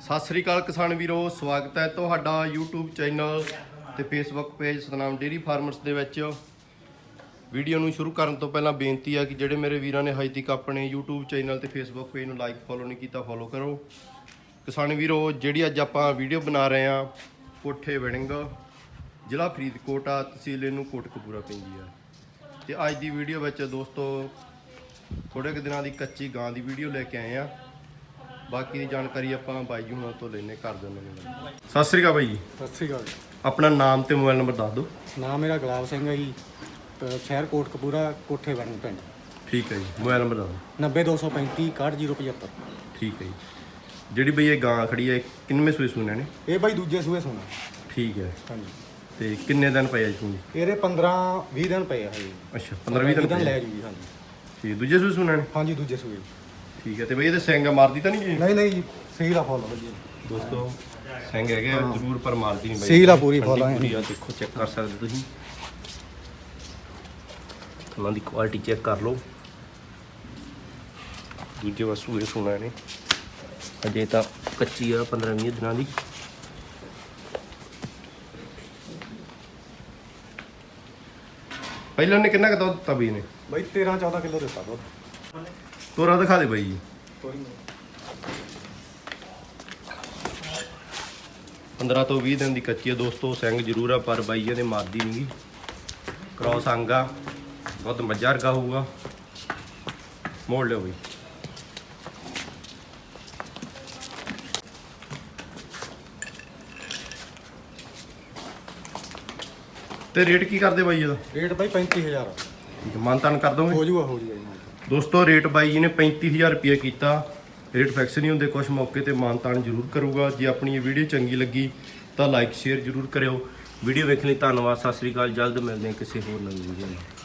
ਸਤਿ ਸ੍ਰੀ ਅਕਾਲ ਕਿਸਾਨ ਵੀਰੋ, ਸਵਾਗਤ ਹੈ ਤੁਹਾਡਾ YouTube ਚੈਨਲ ਤੇ Facebook page Satnam dairy farmers ਦੇ ਵਿੱਚ। ਵੀਡੀਓ ਨੂੰ ਸ਼ੁਰੂ ਕਰਨ ਤੋਂ ਪਹਿਲਾਂ ਬੇਨਤੀ ਆ ਕਿ ਜਿਹੜੇ ਮੇਰੇ ਵੀਰਾਂ ਨੇ ਹਜੇ ਤੱਕ ਆਪਣੇ YouTube ਚੈਨਲ ਤੇ Facebook ਪੇਜ ਨੂੰ ਲਾਈਕ ਫੋਲੋ ਨਹੀਂ ਕੀਤਾ ਫੋਲੋ ਕਰੋ। ਕਿਸਾਨ ਵੀਰੋ, ਜਿਹੜੀ ਅੱਜ ਆਪਾਂ ਵੀਡੀਓ ਬਣਾ ਰਹੇ ਆ ਕੋਠੇ ਵੜਿੰਗ, ਜ਼ਿਲ੍ਹਾ ਫਰੀਦਕੋਟ ਆ, ਤਹਿਸੀਲ ਇਹਨੂੰ ਕੋਟਕਪੂਰਾ ਪੈਂਦੀ ਆ। ਤੇ ਅੱਜ ਦੀ ਵੀਡੀਓ ਵਿੱਚ ਦੋਸਤੋ ਥੋੜੇ ਕੁ ਦਿਨਾਂ ਦੀ ਕੱਚੀ ਗਾਂ ਦੀ ਵੀਡੀਓ ਲੈ ਕੇ ਆਏ ਆ ਬਾਕੀ ਦੀ ਜਾਣਕਾਰੀ ਆਪਾਂ ਬਾਈ ਜੀ ਹੁਣਾਂ ਤੋਂ ਲੈਣੇ ਕਰ ਦਿੰਦੇ ਨੇ ਸਤਿ ਸ੍ਰੀ ਅਕਾਲ ਬਾਈ ਜੀ। ਸਤਿ ਸ੍ਰੀ ਅਕਾਲ ਆਪਣਾ ਨਾਮ ਤੇ ਮੋਬਾਈਲ ਨੰਬਰ ਦੱਸ ਦਿਓ। ਨਾਮ ਮੇਰਾ ਗੁਲਾਬ ਸਿੰਘ ਹੈ ਜੀ। ਅ, ਸ਼ਹਿਰ ਕੋਟਕਪੂਰਾ ਕੋਠੇ ਬਣ ਪਿੰਡ। ਠੀਕ ਹੈ ਜੀ ਮੋਬਾਈਲ ਨੰਬਰ ਦੱਸ ਦਿਓ। 90235 61075 ਠੀਕ ਹੈ ਜੀ। ਜਿਹੜੀ ਬਈ ਇਹ ਗਾਂ ਖੜੀ ਹੈ ਕਿੰਨਵੇਂ ਸੂਏ ਸੂਣੇ ਨੇ ਇਹ ਬਾਈ ਦੂਜੇ ਸੂਏ ਸੋਣਾ ਠੀਕ ਹੈ। ਹਾਂਜੀ। ਤੇ ਕਿੰਨੇ ਦਿਨ ਪਏ ਆ ਜੀ ਸੂਣੇ ਇਹਦੇ 15 20 ਦਿਨ ਪਏ ਆ ਹਜੇ। ਅੱਛਾ 15 20 ਦਿਨ ਪਏ ਲੈ ਆ। ਜੂਗੀ ਹਾਂਜੀ। ਠੀਕ ਦੂਜੇ ਸੂਏ ਸੂਣੇ ਨੇ ਹਾਂਜੀ ਦੂਜੇ ਸੂਏ। ਠੀਕ ਹੈ ਤੇ ਬਈ ਇਹਦੇ ਸਿੰਘ ਮਾਰਦੀ ਤਾਂ ਨਹੀਂ ਜੀ? ਨਹੀਂ ਨਹੀਂ ਜੀ ਸਹੀ ਦਾ ਫੁੱਲ। ਵਧੀਆ ਦੋਸਤੋ ਸਿੰਘ ਹੈਗੇ ਆ, ਜ਼ਰੂਰ ਪਰ ਮਾਰਦੀ ਨਹੀਂ ਬਈ। ਸੀਲ ਆ ਪੂਰੀ ਫੁੱਲ ਆ ਪੂਰੀ ਆ ਦੇਖੋ ਚੈੱਕ ਕਰ ਸਕਦੇ ਤੁਸੀਂ। ਉਹਨਾਂ ਦੀ ਕੁਆਲਿਟੀ ਚੈੱਕ ਕਰ ਲਓ। ਦੂਜੇ ਵਸੂ ਇਹ ਸੋਨਾ ਨੇ ਅਜੇ ਤਾਂ ਕੱਚੀ ਆ 15 20 ਦਿਨਾਂ ਦੀ। ਪਹਿਲਾਂ ਨੇ ਕਿੰਨਾ ਕੁ ਦੁੱਧ ਦਿੱਤਾ ਬਈ ਨੇ ਬਾਈ 13 14 ਕਿਲੋ ਦਿੱਤਾ ਦੁੱਧ। ਤੋਰਾ ਦਿਖਾ ਦੇ ਬਾਈ ਜੀ। ਕੋਈ ਨਹੀਂ 15 ਤੋਂ 20 ਦਿਨ ਦੀ ਕੱਚੀ ਆ ਦੋਸਤੋ ਸਿੰਘ ਜ਼ਰੂਰ ਆ ਪਰ ਬਾਈ ਇਹਦੇ ਮਾਰਦੀ ਨਹੀਂਗੀ ਕ੍ਰੋਸ ਅੰਗ ਬਹੁਤ ਮੱਝਾ ਵਰਗਾ ਹੋਊਗਾ। ਮੋੜ ਲਿਓ ਬਈ। ਤੇ ਰੇਟ ਕੀ ਕਰਦੇ ਬਾਈ ਇਹਦਾ? ਰੇਟ ਬਾਈ 35000 ਠੀਕ ਹੈ ਮਾਨਤਾਨ ਕਰ ਦੋਗੇ? ਹੋ ਜੂਗਾ ਹੋ ਜੂਗਾ ਜੀ ਦੋਸਤੋ ਰੇਟ ਬਾਈ ਜੀ ਨੇ 35000 ਰੁਪਏ ਕੀਤਾ। ਰੇਟ ਫਿਕਸ ਨਹੀਂ ਹੁੰਦੇ ਕੁਝ ਮੌਕੇ ਤੇ ਮਾਨਤਾਨ ਜ਼ਰੂਰ ਕਰੂਗਾ। ਜੇ ਆਪਣੀ ਇਹ ਵੀਡੀਓ ਚੰਗੀ ਲੱਗੀ, ਤਾਂ ਲਾਈਕ ਸ਼ੇਅਰ ਜ਼ਰੂਰ ਕਰਿਓ। ਵੀਡੀਓ ਵੇਖਣ ਲਈ ਧੰਨਵਾਦ, ਸਤਿ ਸ੍ਰੀ ਅਕਾਲ, ਜਲਦ ਮਿਲਦੇ ਹਾਂ ਕਿਸੇ ਹੋਰ ਨਵੀਂ ਵੀਡੀਓ ਨਾਲ।